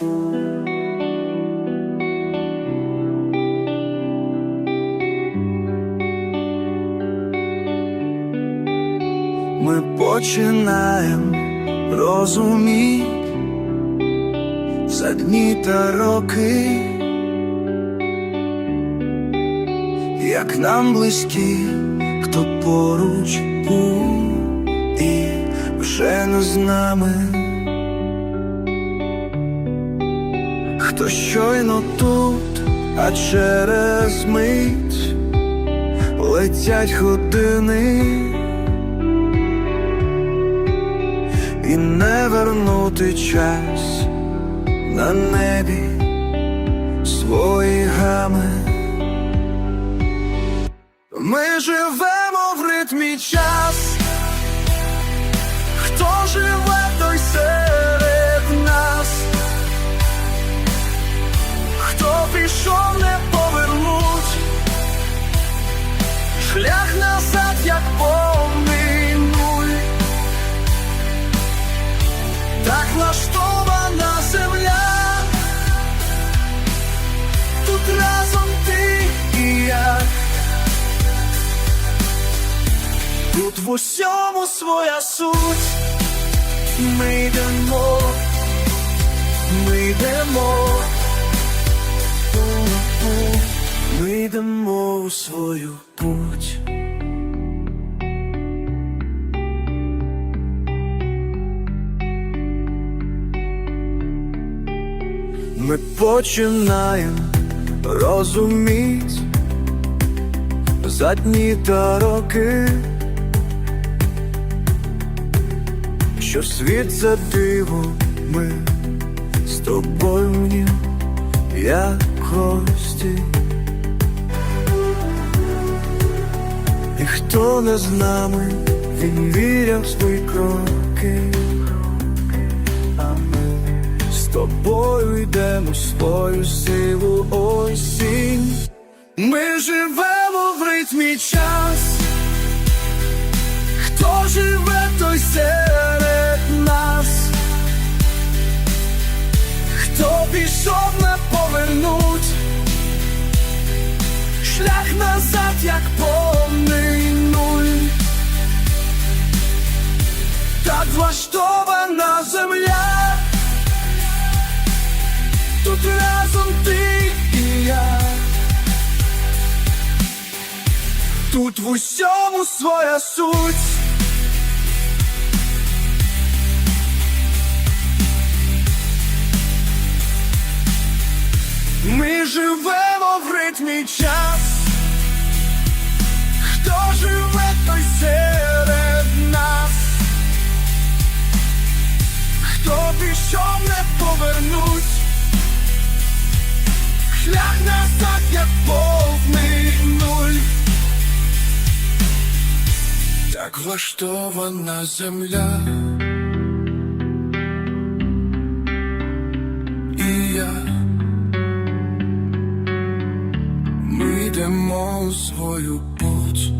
Ми починаємо розуміти за дні та роки, як нам близькі, хто поруч був і вже не з нами, хто щойно тут, а через мить летять години. і не вернути час на небі свої гами. Тут в усьому своя суть, ми йдемо, ми йдемо, у-у, ми йдемо у свою путь. Ми починаємо розуміти за дні та роки, що світ за диво ми з тобою в нім, як гості. І хто не з нами, він віряв свої кроки. А ми з тобою йдемо свою силу осінь. Ми живемо в ритмі час. Хто живе, той серед назад, як повний нуль. Так влаштована земля. Тут разом ти і я. Тут в усьому своя суть. Ми живемо в ритмі час. Серед нас. Хто пішов, не повернуть. Шлях назад, як повний нуль. Так влаштована земля. І я. Ми йдемо свою путь.